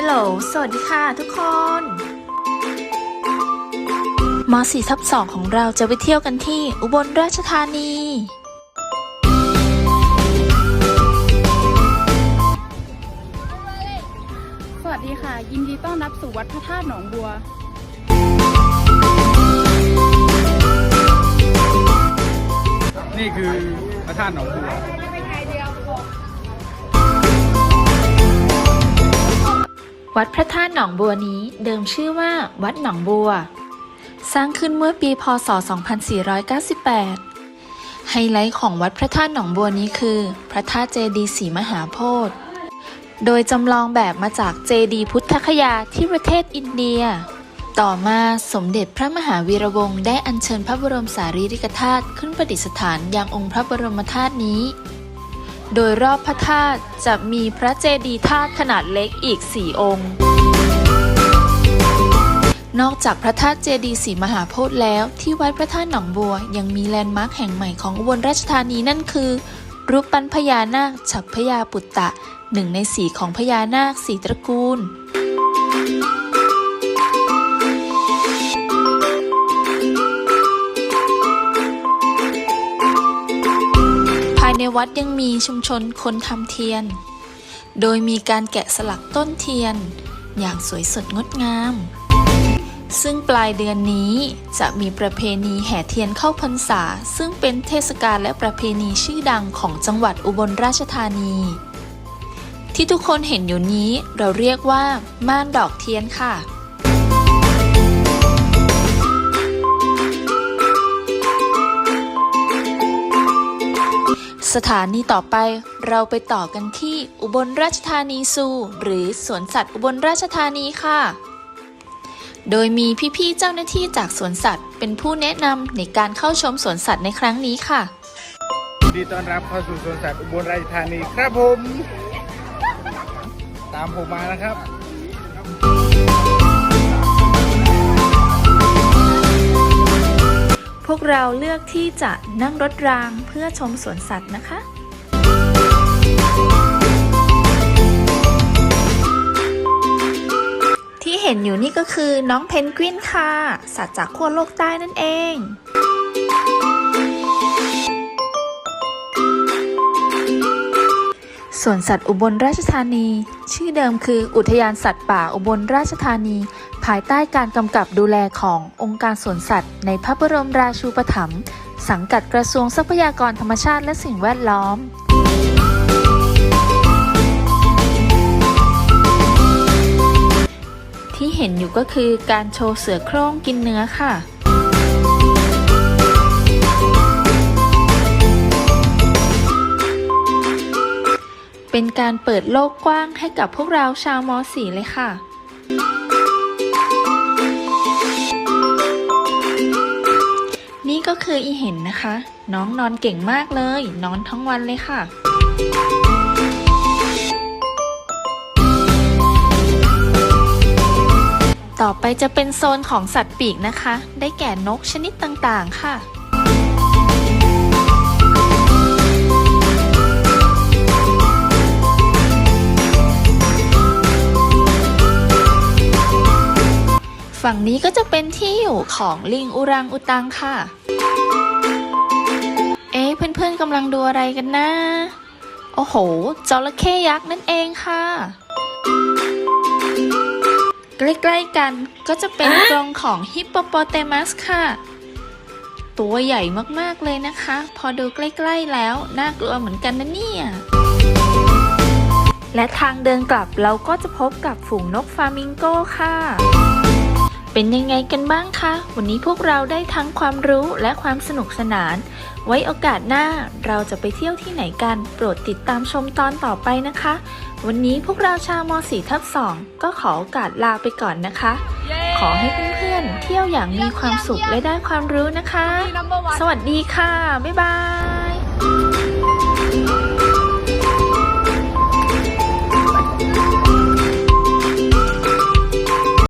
ฮัลโหล สวัสดีค่ะทุกคนม .4 ทับ2ของเราจะไปเที่ยวกันที่อุบลราชธานี สวัสดีค่ะ ยินดีต้อนรับสู่วัดพระธาตุหนองบัว นี่คือพระธาตุหนองบัว วัดพระธาตุหนองบัวนี้เดิมชื่อว่า วัดหนองบัว สร้างขึ้นเมื่อปีพศ 2498 ไฮไลท์ของวัดพระธาตุหนองบัวนี้คือ พระธาตุเจดีย์ศรีมหาโพธิ์โดยจำลองแบบมาจากเจดีย์พุทธคยาที่ประเทศอินเดีย ต่อมาสมเด็จพระมหาวีระวงศ์ได้อัญเชิญพระบรมสารีริกธาตุขึ้นประดิษฐานยังองค์พระบรมธาตุนี้ โดยรอบพระธาตุจะมีพระเจดีย์ธาตุขนาดเล็กอีก 4 องค์ นอกจากพระธาตุเจดีย์ศรีมหาโพธิ์แล้ว ที่วัดพระธาตุหนองบัวยังมีแลนด์มาร์คแห่งใหม่ของอุบลราชธานีนั่นคือ รูปปั้นพญานาคฉับพญาปุตตะหนึ่งในสีของพญานาคสีตระกูล วัดยังมีชุมชนคนทำเทียน โดยมีการแกะสลักต้นเทียน อย่างสวยสดงดงาม ซึ่งปลายเดือนนี้จะมีประเพณีแห่เทียนเข้าพรรษา ซึ่งเป็นเทศกาลและประเพณีชื่อดังของจังหวัดอุบลราชธานี ที่ทุกคนเห็นอยู่นี้เราเรียกว่าม่านดอกเทียนค่ะ สถานีต่อไปเราไปต่อกันที่อุบลราชธานีซู หรือสวนสัตว์อุบลราชธานีค่ะ โดยมีพี่ๆเจ้าหน้าที่จากสวนสัตว์ เป็นผู้แนะนำในการเข้าชมสวนสัตว์ในครั้งนี้ค่ะยินดีต้อนรับเข้าสู่สวนสัตว์อุบลราชธานีครับผม ตามผมมานะครับ พวกเราเลือกที่จะนั่งรถรางเพื่อชมสวนสัตว์นะคะที่เห็นอยู่นี่ก็คือน้องเพนกวินค่ะ สัตว์จากขั้วโลกใต้นั่นเองสวนสัตว์อุบลราชธานี ชื่อเดิมคืออุทยานสัตว์ป่าอุบลราชธานี ภายใต้การกำกับดูแลขององค์การสวนสัตว์ ในพระบรมราชูปถัมภ์สังกัดกระทรวงทรัพยากรธรรมชาติและสิ่งแวดล้อมที่เห็นอยู่ก็คือการโชว์เสือโคร่งกินเนื้อค่ะ เป็นการเปิดโลกกว้างให้กับพวกเราชาวม .4 เลยค่ะ คืออีเห็นนะคะ น้องนอนเก่งมากเลย นอนทั้งวันเลยค่ะต่อไปจะเป็นโซนของสัตว์ปีกนะคะ ได้แก่นกชนิดต่างๆ ค่ะ ฝั่งนี้ก็จะเป็นที่อยู่ของลิงอุรังอุตังค่ะ พื่อนๆกำลังดูอะไรกันนะ โอ้โห จระเข้ยักษ์นั่นเองค่ะ ใกล้ๆกันก็จะเป็นกรงของฮิปโปโปเตมัสค่ะ ตัวใหญ่มากๆเลยนะคะ พอดูใกล้ๆแล้ว น่ากลัวเหมือนกันนะเนี่ย และทางเดินกลับเราก็จะพบกับฝูงนกฟามิงโก้ค่ะ เป็นยังไงกันบ้างคะ วันนี้พวกเราได้ทั้งความรู้และความสนุกสนาน ไว้โอกาสหน้าเราจะไปเที่ยวที่ไหนกัน โปรดติดตามชมตอนต่อไปนะคะ วันนี้พวกเราชาวม .4 ทับ2ก็ขอโอกาสลาไปก่อนนะคะ ขอให้เพื่อนๆเที่ยวอย่างมีความสุขและได้ความรู้นะคะ สวัสดีค่ะ บ๊ายบาย